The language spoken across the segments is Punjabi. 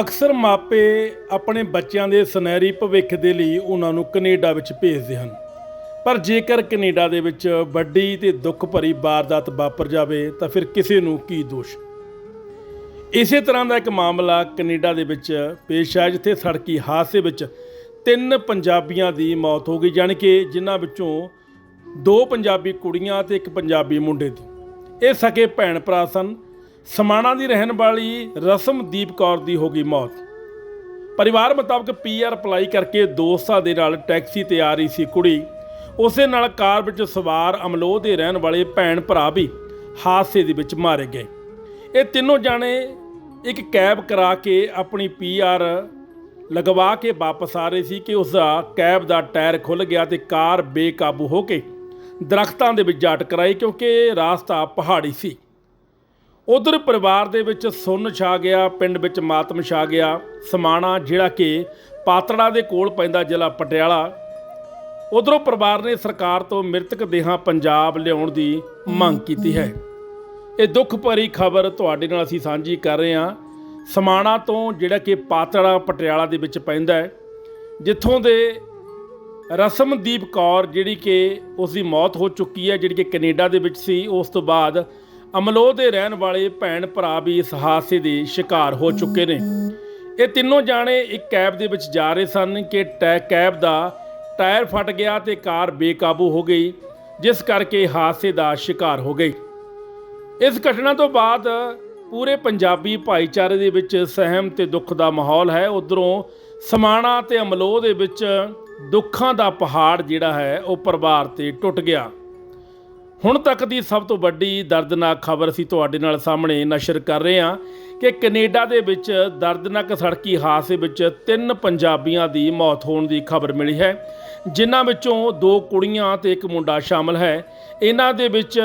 ਅਕਸਰ ਮਾਪੇ ਆਪਣੇ ਬੱਚਿਆਂ ਦੇ ਸੁਨਹਿਰੀ ਭਵਿੱਖ ਦੇ ਲਈ ਉਹਨਾਂ ਨੂੰ ਕੈਨੇਡਾ ਵਿੱਚ ਭੇਜਦੇ ਹਨ। ਪਰ ਜੇਕਰ ਕੈਨੇਡਾ ਦੇ ਵਿੱਚ ਵੱਡੀ ਤੇ ਦੁੱਖ ਭਰੀ ਵਾਰਦਾਤ ਵਾਪਰ ਜਾਵੇ, ਤਾਂ ਫਿਰ ਕਿਸੇ ਨੂੰ ਕੀ ਦੋਸ਼? ਇਸੇ ਤਰ੍ਹਾਂ ਦਾ ਇੱਕ ਮਾਮਲਾ ਕੈਨੇਡਾ ਦੇ ਵਿੱਚ ਪੇਸ਼ ਆਇਆ, ਜਿੱਥੇ ਸੜਕੀ ਹਾਦਸੇ ਵਿੱਚ ਤਿੰਨ ਪੰਜਾਬੀਆਂ ਦੀ ਮੌਤ ਹੋ ਗਈ, ਜਾਣੀ ਕਿ ਜਿਨ੍ਹਾਂ ਵਿੱਚੋਂ ਦੋ ਪੰਜਾਬੀ ਕੁੜੀਆਂ ਤੇ ਇੱਕ ਪੰਜਾਬੀ ਮੁੰਡੇ ਦੀ। ਇਹ ਸਕੇ ਭੈਣ ਭਰਾ ਸਨ। ਸਮਾਣਾ ਦੀ ਰਹਿਣ ਵਾਲੀ ਰਸਮਦੀਪ ਕੌਰ ਦੀ ਹੋ ਗਈ ਮੌਤ। ਪਰਿਵਾਰ ਮੁਤਾਬਕ ਪੀਆਰ ਅਪਲਾਈ ਕਰਕੇ ਦੋਸਤਾਂ ਦੇ ਨਾਲ ਟੈਕਸੀ ਤੇ ਆ ਰਹੀ ਸੀ ਕੁੜੀ। ਉਸੇ ਨਾਲ ਕਾਰ ਵਿੱਚ ਸਵਾਰ ਅਮਲੋਹ ਦੇ ਰਹਿਣ ਵਾਲੇ ਭੈਣ ਭਰਾ ਵੀ ਹਾਦਸੇ ਦੇ ਵਿੱਚ ਮਾਰੇ ਗਏ। ਇਹ ਤਿੰਨੋਂ ਜਾਣੇ ਇੱਕ ਕੈਬ ਕਰਾ ਕੇ ਆਪਣੀ ਪੀਆਰ ਲਗਵਾ ਕੇ ਵਾਪਸ ਆ ਰਹੇ ਸੀ ਕਿ ਉਸ ਦਾ ਕੈਬ ਦਾ ਟਾਇਰ ਖੁੱਲ ਗਿਆ ਤੇ ਕਾਰ ਬੇਕਾਬੂ ਹੋ ਕੇ ਦਰਖਤਾਂ ਦੇ ਵਿੱਚ ਜਾ ਟਕਰਾਈ ਕਿਉਂਕਿ ਰਾਸਤਾ ਪਹਾੜੀ ਸੀ। ਉਧਰ ਪਰਿਵਾਰ ਦੇ ਵਿੱਚ ਸੁੰਨ ਛਾ ਗਿਆ, ਪਿੰਡ ਵਿੱਚ ਮਾਤਮ ਛਾ ਗਿਆ। ਸਮਾਣਾ ਜਿਹੜਾ ਕਿ ਪਾਤੜਾ ਦੇ ਕੋਲ ਪੈਂਦਾ ਜ਼ਿਲ੍ਹਾ ਪਟਿਆਲਾ। ਉਧਰੋਂ ਪਰਿਵਾਰ ਨੇ ਸਰਕਾਰ ਤੋਂ ਮ੍ਰਿਤਕ ਦੇਹਾਂ ਪੰਜਾਬ ਲਿਆਉਣ ਦੀ ਮੰਗ ਕੀਤੀ ਹੈ। ਇਹ ਦੁੱਖ ਭਰੀ ਖਬਰ ਤੁਹਾਡੇ ਨਾਲ ਅਸੀਂ ਸਾਂਝੀ ਕਰ ਰਹੇ ਹਾਂ। ਸਮਾਣਾ ਤੋਂ ਜਿਹੜਾ ਕਿ ਪਾਤੜਾ, ਪਟਿਆਲਾ ਦੇ ਵਿੱਚ ਪੈਂਦਾ ਹੈ, ਜਿੱਥੋਂ ਦੇ ਰਸਮਦੀਪ ਕੌਰ ਜਿਹੜੀ ਕਿ ਉਸ ਦੀ ਮੌਤ ਹੋ ਚੁੱਕੀ ਹੈ, ਜਿਹੜੀ ਕਿ ਕੈਨੇਡਾ ਦੇ ਵਿੱਚ ਸੀ, ਉਸ ਤੋਂ ਬਾਅਦ ਅਮਲੋਹ ਦੇ ਰਹਿਣ ਵਾਲੇ ਭੈਣ ਭਰਾ ਵੀ ਇਸ ਹਾਦਸੇ ਦੇ ਸ਼ਿਕਾਰ ਹੋ ਚੁੱਕੇ ਨੇ। ਇਹ ਤਿੰਨੋਂ ਜਾਣੇ ਇੱਕ ਕੈਬ ਦੇ ਵਿੱਚ ਜਾ ਰਹੇ ਸਨ ਕਿ ਟੈ, ਕੈਬ ਦਾ ਟਾਇਰ ਫਟ ਗਿਆ ਤੇ ਕਾਰ ਬੇਕਾਬੂ ਹੋ ਗਈ, ਜਿਸ ਕਰਕੇ ਹਾਦਸੇ ਦਾ ਸ਼ਿਕਾਰ ਹੋ ਗਈ ਇਸ ਘਟਨਾ ਤੋਂ ਬਾਅਦ ਪੂਰੇ ਪੰਜਾਬੀ ਭਾਈਚਾਰੇ ਦੇ ਵਿੱਚ ਸਹਿਮ ਤੇ ਦੁੱਖ ਦਾ ਮਾਹੌਲ ਹੈ। ਉਧਰੋਂ ਸਮਾਣਾ ਤੇ ਅਮਲੋਹ ਦੇ ਵਿੱਚ ਦੁੱਖਾਂ ਦਾ ਪਹਾੜ ਜਿਹੜਾ ਹੈ, ਉਹ ਪਰਿਵਾਰ ਤੇ ਟੁੱਟ ਗਿਆ। ਹੁਣ ਤੱਕ ਦੀ ਸਭ ਤੋਂ ਵੱਡੀ ਦਰਦਨਾਕ ਖਬਰ ਅਸੀਂ ਤੁਹਾਡੇ ਨਾਲ ਸਾਹਮਣੇ ਨਸ਼ਰ ਕਰ ਰਹੇ ਹਾਂ ਕਿ ਕੈਨੇਡਾ ਦੇ ਵਿੱਚ ਦਰਦਨਾਕ ਸੜਕੀ ਹਾਦਸੇ ਵਿੱਚ ਤਿੰਨ ਪੰਜਾਬੀਆਂ ਦੀ ਮੌਤ ਹੋਣ ਦੀ ਖਬਰ ਮਿਲੀ ਹੈ, ਜਿਨ੍ਹਾਂ ਵਿੱਚੋਂ ਦੋ ਕੁੜੀਆਂ ਤੇ ਇੱਕ ਮੁੰਡਾ ਸ਼ਾਮਲ ਹੈ। ਇਹਨਾਂ ਦੇ ਵਿੱਚ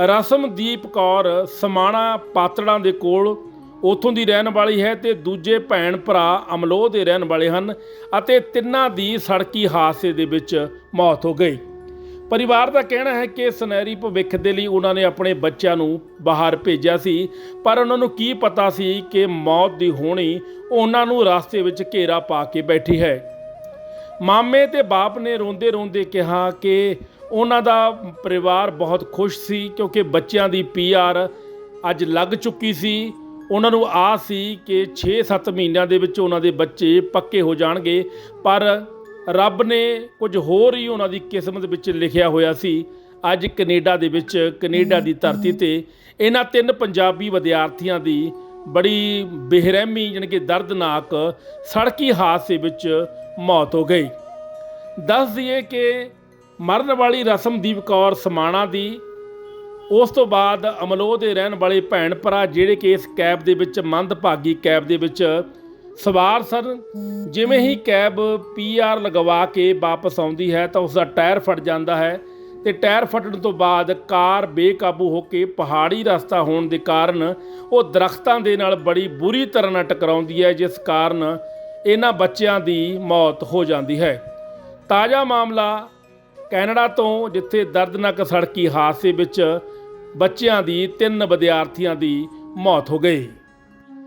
ਰਸਮਦੀਪ ਕੌਰ ਸਮਾਣਾ ਪਾਤੜਾਂ ਦੇ ਕੋਲ ਉਥੋਂ ਦੀ ਰਹਿਣ ਵਾਲੀ ਹੈ ਤੇ ਦੂਜੇ ਭੈਣ ਭਰਾ ਅਮਲੋਹ ਦੇ ਰਹਿਣ ਵਾਲੇ ਹਨ ਅਤੇ ਤਿੰਨਾਂ ਦੀ ਸੜਕੀ ਹਾਦਸੇ ਦੇ ਵਿੱਚ ਮੌਤ ਹੋ ਗਈ। ਪਰਿਵਾਰ ਦਾ ਕਹਿਣਾ ਹੈ ਕਿ ਸੁਨਹਿਰੀ ਭਵਿੱਖ ਦੇ ਲਈ ਉਹਨਾਂ ਨੇ ਆਪਣੇ ਬੱਚਿਆਂ ਨੂੰ ਬਾਹਰ ਭੇਜਿਆ ਸੀ, ਪਰ ਉਹਨਾਂ ਨੂੰ ਕੀ ਪਤਾ ਸੀ ਕਿ ਮੌਤ ਦੀ ਹੋਣੀ ਉਹਨਾਂ ਨੂੰ ਰਸਤੇ ਵਿੱਚ ਘੇਰਾ ਪਾ ਕੇ ਬੈਠੀ ਹੈ। ਮਾਮੇ ਤੇ ਬਾਪ ਨੇ ਰੋਂਦੇ ਰੋਂਦੇ ਕਿਹਾ ਕਿ ਉਹਨਾਂ ਦਾ ਪਰਿਵਾਰ ਬਹੁਤ ਖੁਸ਼ ਸੀ ਕਿਉਂਕਿ ਬੱਚਿਆਂ ਦੀ ਪੀਆਰ ਅੱਜ ਲੱਗ ਚੁੱਕੀ ਸੀ। ਉਹਨਾਂ ਨੂੰ ਆਸ ਸੀ ਕਿ 6-7 ਮਹੀਨਿਆਂ ਦੇ ਵਿੱਚ ਉਹਨਾਂ ਦੇ ਬੱਚੇ ਪੱਕੇ ਹੋ ਜਾਣਗੇ, ਪਰ ਰੱਬ ਨੇ ਕੁਝ ਹੋਰ ਹੀ ਉਹਨਾਂ ਦੀ ਕਿਸਮਤ ਵਿੱਚ ਲਿਖਿਆ ਹੋਇਆ ਸੀ। ਅੱਜ ਕੈਨੇਡਾ ਦੇ ਵਿੱਚ, ਕੈਨੇਡਾ ਦੀ ਧਰਤੀ ਤੇ ਇਹਨਾਂ ਤਿੰਨ ਪੰਜਾਬੀ ਵਿਦਿਆਰਥੀਆਂ ਦੀ ਬੜੀ ਬੇਰਹਿਮੀ ਜਾਣੀ ਕਿ ਦਰਦਨਾਕ ਸੜਕੀ ਹਾਦਸੇ ਵਿੱਚ ਮੌਤ ਹੋ ਗਈ। ਦੱਸ ਦਈਏ ਕਿ ਮਰਨ ਵਾਲੀ ਰਸਮਦੀਪ ਕੌਰ ਸਮਾਣਾ ਦੀ ਉਸ ਤੋਂ ਬਾਅਦ ਅਮਲੋਹ ਦੇ ਰਹਿਣ ਵਾਲੇ ਭੈਣ ਭਰਾ ਜਿਹੜੇ ਕਿ ਇਸ ਕੈਬ ਦੇ ਵਿੱਚ ਮੰਦਭਾਗੀ ਕੈਬ ਦੇ ਵਿੱਚ ਸਵਾਰ ਸਨ। ਜਿਵੇਂ ਹੀ ਕੈਬ ਪੀਆਰ ਲਗਵਾ ਕੇ ਵਾਪਸ ਆਉਂਦੀ ਹੈ ਤਾਂ ਉਸ ਦਾ ਟਾਇਰ ਫਟ ਜਾਂਦਾ ਹੈ ਤੇ ਟਾਇਰ ਫਟਣ ਤੋਂ ਬਾਅਦ ਕਾਰ ਬੇਕਾਬੂ ਹੋ ਕੇ ਪਹਾੜੀ ਰਸਤਾ ਹੋਣ ਦੇ ਕਾਰਨ ਉਹ ਦਰਖਤਾਂ ਦੇ ਨਾਲ ਬੜੀ ਬੁਰੀ ਤਰ੍ਹਾਂ ਨਾਲ ਟਕਰਾਉਂਦੀ ਹੈ, ਜਿਸ ਕਾਰਨ ਇਹਨਾਂ ਬੱਚਿਆਂ ਦੀ ਮੌਤ ਹੋ ਜਾਂਦੀ ਹੈ। ਤਾਜ਼ਾ ਮਾਮਲਾ ਕੈਨੇਡਾ ਤੋਂ, ਜਿੱਥੇ ਦਰਦਨਾਕ ਸੜਕੀ ਹਾਦਸੇ ਵਿੱਚ ਬੱਚਿਆਂ ਦੀ ਤਿੰਨ ਵਿਦਿਆਰਥੀਆਂ ਦੀ ਮੌਤ ਹੋ ਗਈ।